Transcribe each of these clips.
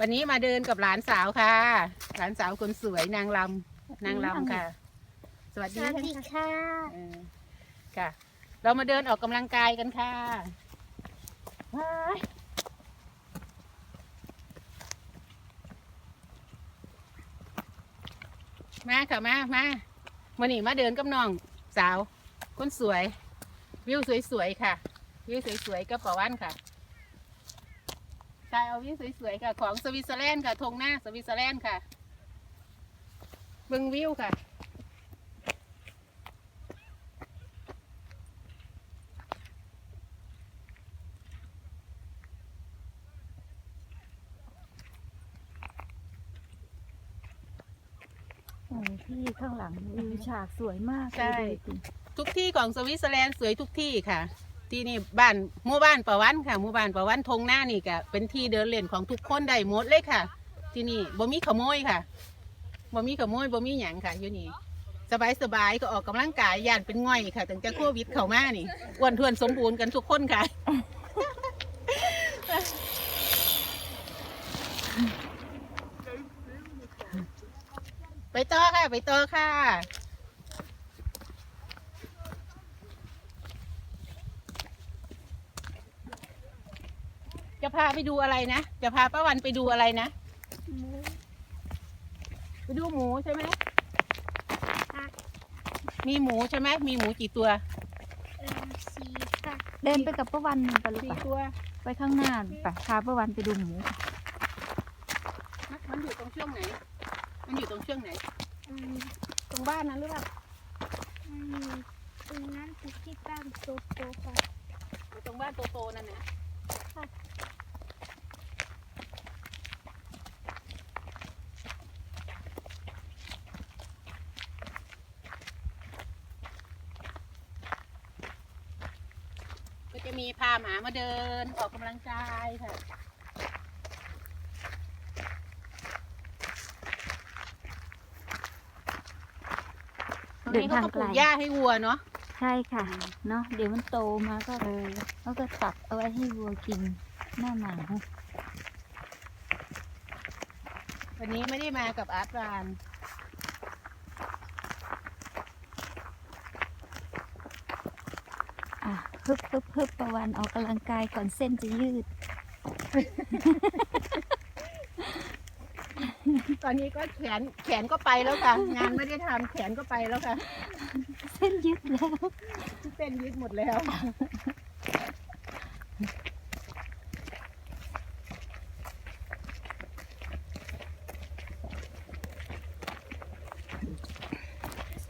วันนี้มาเดินกับหลานสาวค่ะ หลานสาวคนสวยนางลำนางลำค่ะ สวัสสดีวัสค่ะดีค่ะเออค่ะ เรามาเดินออกกำลังกายกันค่ะว้ายมาค่ะมามาวันนี้มาเดินกับน้องสาว คนสวย วิวสวยๆค่ะ วิวสวยๆกับปะวันค่ะ ใช่เอาวิวสวยๆค่ะ ของสวิตเซอร์แลนด์ค่ะธงหน้าสวิตเซอร์แลนด์ค่ะเบิ่งวิวค่ะ โอ้พี่ข้างหลังวิวฉากสวยมากใช่เลยดูสิ ทุกที่ของสวิตเซอร์แลนด์สวยทุกที่ค่ะ ที่นี่บ้านหมู่บ้านประวันค่ะหมู่บ้านประวันทงหน้านี่ก็เป็นที่เดินเล่นของทุกคนได้หมดเลยค่ะ ที่นี่บ่มีขโมยค่ะบ่มีขโมยบ่มีหยังค่ะอยู่นี่สบายสบายก็ออกกำลังกายย่านเป็นง่อยค่ะตั้งแต่โควิดเข้ามานี่อ้วนท้วนสมบูรณ์กันทุกคนค่ะไปต่อค่ะ ไปต่อค่ะ จะพาไปดูอะไรนะ จะพาป้าวันไปดูอะไรนะ ไปดูหมูใช่ไหมมีหมูใช่ไหมมีหมูกี่ตัวเออสีค่ะเดินไปกับป้าวันไปหรือสี่เปล่าตัวไปข้างหน้าไปพาป้าวันไปดูหมูมันมันอยู่ตรงช่วงไหน มันอยู่ตรงช่วงไหน อืมตรงบ้านนั้นหรือเปล่ามันอยู่ตรงนั้นคือที่บ้านโตโตค่ะอยู่ตรงบ้านโตๆนั่นนะ ค่ะ จะมีพาหมามาเดินออกกำลังกายค่ะ ตรงเดินนี้เขาทางก็ปไกลูลกหญ้าให้วัวเนาะใช่ค่ะ เนาะเดี๋ยวมันโตมาก็เออเขาก็ตัดเอาไว้ให้วัวกินหน้าหนาววันนี้ไม่ได้มากับอาร์ตราน อะ ฮึบฮึบฮึบประวันออกกำลังกายก่อนเส้นจะยืด ตอนนี้ก็แขนแขนก็ไปแล้วค่ะ งานไม่ได้ทำแขนก็ไปแล้วค่ะ เส้นยืดแล้ว เส้นยืดหมดแล้ว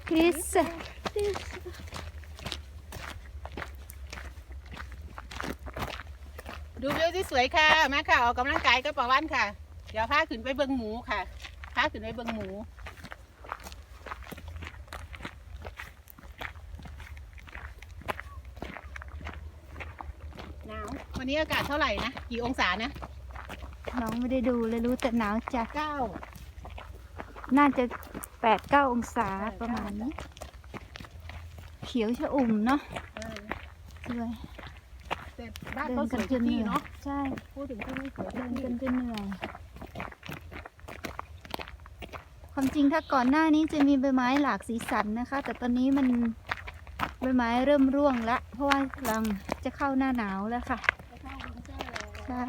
คริส ดูวิวที่สวยค่ะมาค่ะออกกำลังกายก็ประวันค่ะ เดี๋ยวพาขึ้นไปเบิงหมูค่ะพาขึ้นไปเบิงหมูหนาววันนี้อากาศเท่าไหร่นะกี่องศานะน้องไม่ได้ดูเลยรู้แต่หนาวจัดเก้าน่าจะแปดเก้าองศาประมาณนี้ เขียวชะอุ่มเนาะเออสวยแต่ บ้านเดิเขานสกัวนยจทุนกเหที่นื่อยเนาะใช่พูดถึงที่นี่สวยทุเดิกนที่กันจนเหนื่อย ความจริงถ้าก่อนหน้านี้จะมีใบไม้หลากสีสันนะคะ แต่ตอนนี้มันใบไม้เริ่มร่วงละเพราะว่ากำลังจะเข้าหน้าหนาวแล้วค่ะ ใช่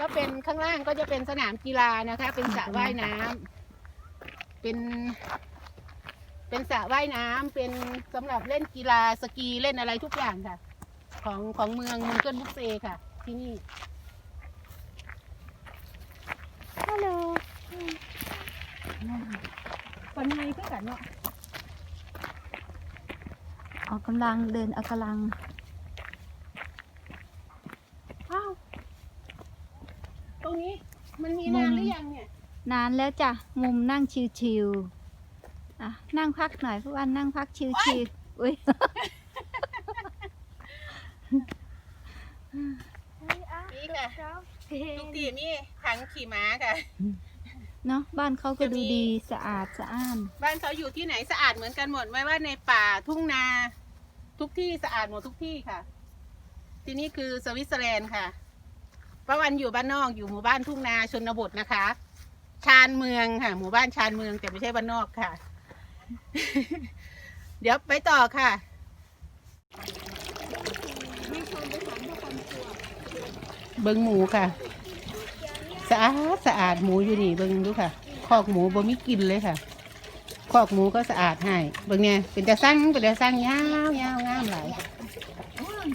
ก็เป็นข้างล่างก็จะเป็นสนามกีฬานะคะ เป็นสระว่ายน้ำเป็น เป็นสระว่ายน้ำเป็นสำหรับเล่นกีฬาสกีเล่นอะไรทุกอย่างค่ะ ของของเมืองมุงเกิลบุกเซค่ะ ที่นี่ ฮัลโหลคนไทยก็กันเนาะออกกำลังเดินออกกำลัง อ้าวตรงนี้มันมีนานหรือยังเนี่ย นานแล้วจ้ะ มุมนั่งชิวๆอะ นั่งพักหน่อยเพราะว่านั่งพักชิวๆอุ้ยนี่ค่ะทุกที่มีถังขี่ม้าค่ะเนาะบ้านเขาก็จะมีดูดีสะอาดสะอ้านบ้านเขาอยู่ที่ไหนสะอาดเหมือนกันหมดไม่ว่าในป่าทุ่งนา ทุกที่สะอาดหมดทุกที่ค่ะ ที่นี่คือสวิตเซอร์แลนด์ค่ะป้าวันอยู่บ้านนอกอยู่หมู่บ้านทุ่งนาชนบทนะคะ ชานเมืองค่ะ หมู่บ้านชานเมืองแต่ไม่ใช่บ้านนอกค่ะ เดี๋ยวไปต่อค่ะไม่ชมไปถามทุกคนกลัวเบิงหมูค่ะ สะอาดสะอาดหมูอยู่นี่เบิงดูค่ะ คอกหมูบ่มีกลินเลยค่ะ คอกหมูก็สะอาดให้ เบิงเนี่ยเป็นแต่สั่งเป็นแต่สั่งยาวยาวยาวหลายโอ้ย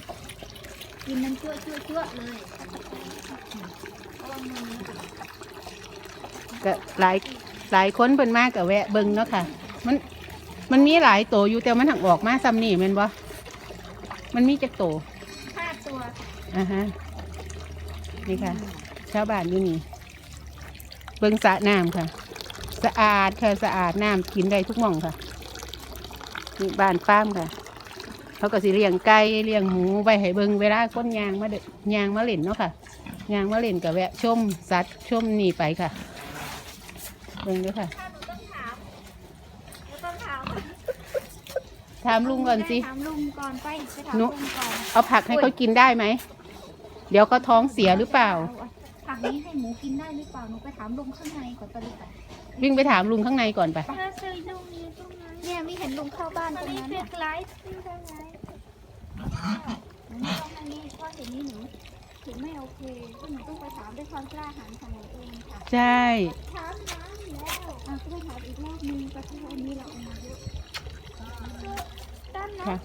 กินมันชั่วชั่วชั่วเลยระวังมือนะคะก็หลายหลายคนเพิ่นมากกับแวะเบิงเนาะค่ะ มันมันมีหลายโตอยู่แต่มันหักออกมาซ้ำนี่แม่นบ่มันมีจักโตห้าตัวอ่าฮะนี่ค่ะ ชาวบ้านอยู่นี่ เบิงสระน้ำค่ะ สะอาดค่ะสะอาดน้ำกินได้ทุกหม่องค่ะนี่บ้านฟาร์มค่ะ เขาก็สิเลี้ยงไก่เลี้ยงหมูไว้ให้เบิงเวลาคนยางมาเดยางมาเล่นเนาะค่ะยางมาเล่นกับแวะชมสัตว์ชมนี่ไปค่ะ เบิงด้วยค่ะ ถ้าหนูต้องถามหนูต้อง ถามถามลุงก่อนสิ ถามลุงก่อนไปไปถามหนูลุงก่อนเอาผักให้เขากินได้ไหม เดี๋ยวเขาท้องเสียหรือเปล่า ผักนี้ให้หมูกินได้หรือเปล่าหนูไปถามลุงข้างในก่อนตอนนี้ก่อนวิ่งไปถามลุงข้างในก่อนไปเธอซื้อลุงอยู่ตรงไหนเนี่ยมีเห็นลุงเข้าบ้านตตอรนงนี้นั้นเป็น่ะนไลฟ์ซื้อได้ไหมหนูต้องทางนี้เพราะเห็นนี้หนูถึงไม่โอเคก็หนูต้องไปถามด้วยความกล้าหาญของหนูเองค่ะใช่ ถามน้ำแล้วอะก็ไปถามอีกรอบนึงประเทศอันนี้เราเอามาเย อะ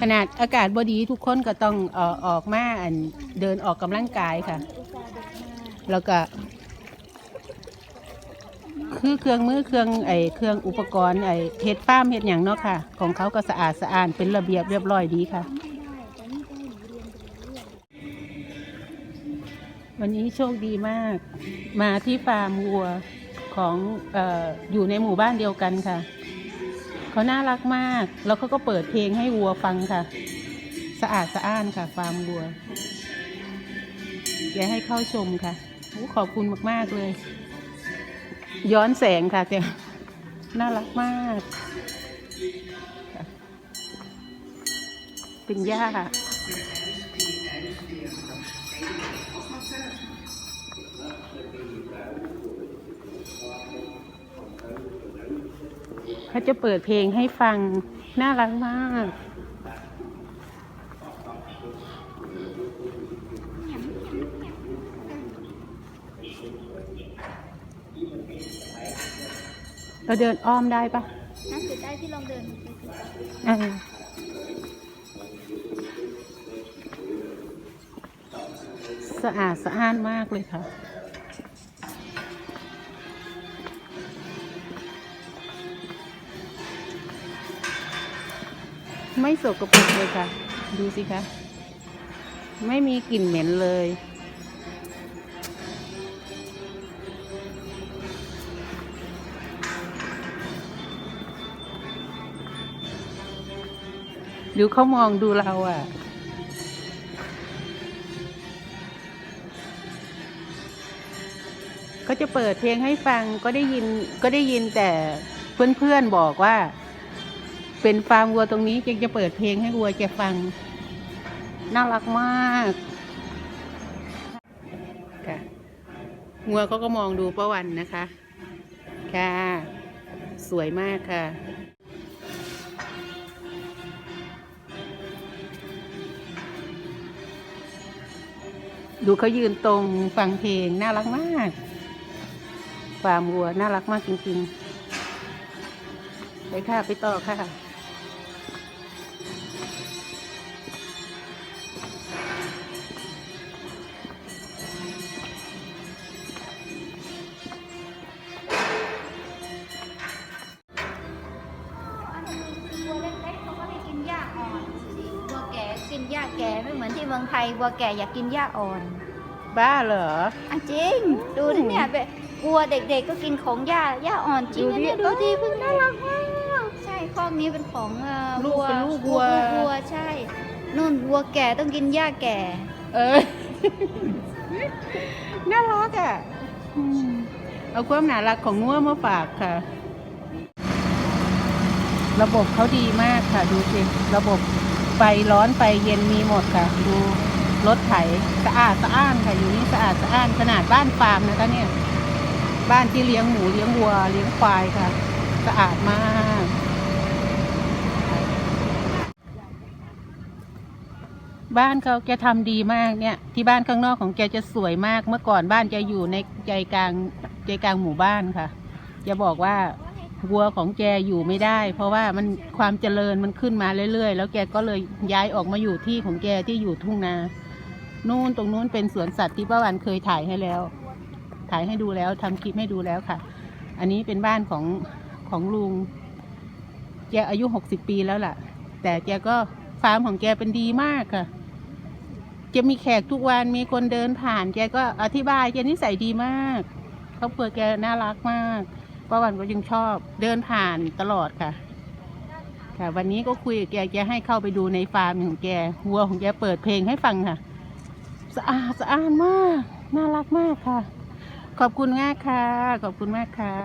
ขนาดอากาศบดีทุกคนก็ต้องเออออกมาอันเดินออกกำลังกายค่ะ แล้วก็ คือเครื่องมือเครื่องไอเครื่องอุปกรณ์ไอเฮ็ดฟามเฮ็ดอย่างเนาะค่ะ ของเขาก็สะอาดสะอาดเป็นระเบียบเรียบร้อยดีค่ะ วันนี้โชคดีมาก มาที่ฟาร์มวัวของเอออยู่ในหมู่บ้านเดียวกันค่ะ เขาน่ารักมาก แล้วเขาก็เปิดเพลงให้วัวฟังค่ะ สะอาดสะอ้านค่ะฟาร์มวัวอยาให้เข้าชมค่ะขอบคุณมากๆเลย ย้อนแสงค่ะเจ้าน่ารักมาก เป็นหญ้า เขาจะเปิดเพลงให้ฟัง น่ารักมาก เราเดินอ้อมได้ปะๆนั่นคือได้ที่ลองเดินไปสิคะอ่าสะอาดสะอ้านมากเลยค่ะ ไม่สกปรกเลยค่ะ ดูสิคะ ไม่มีกลิ่นเหม็นเลย ดูเขามองดูเราอะก็จะเปิดเพลงให้ฟังก็ได้ยินก็ได้ยินแต่เพื่อนๆบอกว่า เป็นฟาร์มวัวตรงนี้จึงจะเปิดเพลงให้วัวจะฟัง น่ารักมากค่ะงัวเขาก็มองดูป้าวันนะคะ ค่ะ สวยมากค่ะดูเขายืนตรงฟังเพลง น่ารักมากฟาร์มวัว น่ารักมากจริงๆ ไปค่ะ ไปต่อค่ะ แก่ไม่เหมือนที่เมืองไทยวัวแก่อยากกินหญ้าอ่อนบ้าเหรออะจริง ดูดิเนี่ยแบบวัวเด็กๆก็กินของหญ้าหญ้าอ่อนจริงนะเนี่ยดูดูดิ ดิเพิ่งน่ารักมากใช่คอกนี้เป็นของเอ่อลูกวัวเป็นลูกวัวลูวัวใช่นู่นวัวแก่ต้องกินหญ้าแก่ เออ น่ารักอะอืมเอาความน่ารักของงัวมาฝากค่ะ ระบบเขาดีมากค่ะ ดูสิ ระบบ ไฟร้อนไฟเย็นมีหมดค่ะ ดูรถไถสะอาดสะอ้านค่ะอยู่นี่สะอาดสะอ้านขนาดบ้านฟาร์มนะคะเนี่ย บ้านที่เลี้ยงหมูเลี้ยงวัวเลี้ยงควายค่ะ สะอาดมากบ้านเขาแกทำดีมากเนี่ย ที่บ้านข้างนอกของแกจะสวยมากเมื่อก่อนบ้านแกอยู่ในใจกลางใจกลางหมู่บ้านค่ะจะบอกว่า วัวของแกอยู่ไม่ได้ เพราะว่ามันความเจริญมันขึ้นมาเรื่อยๆ แล้วแกก็เลยย้ายออกมาอยู่ที่ของแกที่อยู่ทุ่งนา นู่นตรงนู้นเป็นสวนสัตว์ที่ป้าวันเคยถ่ายให้แล้ว ถ่ายให้ดูแล้วทำคลิปให้ดูแล้วค่ะ อันนี้เป็นบ้านของของลุง แกอายุหกสิบปีแล้วล่ะ แต่แกก็ฟาร์มของแกเป็นดีมากค่ะจะมีแขกทุกวันมีคนเดินผ่าน แกก็อธิบายแกนิสัยดีมากครอบครัวแกน่ารักมาก ป้าวันก็ยังชอบเดินผ่านตลอดค่ะ ค่ะวันนี้ก็คุยกับแกแกให้เข้าไปดูในฟาร์มของแกวัวของแกเปิดเพลงให้ฟังค่ะสะอาดสะอาดมาก น่ารักมากค่ะ ขอบคุณมากค่ะ ขอบคุณมากค่ะ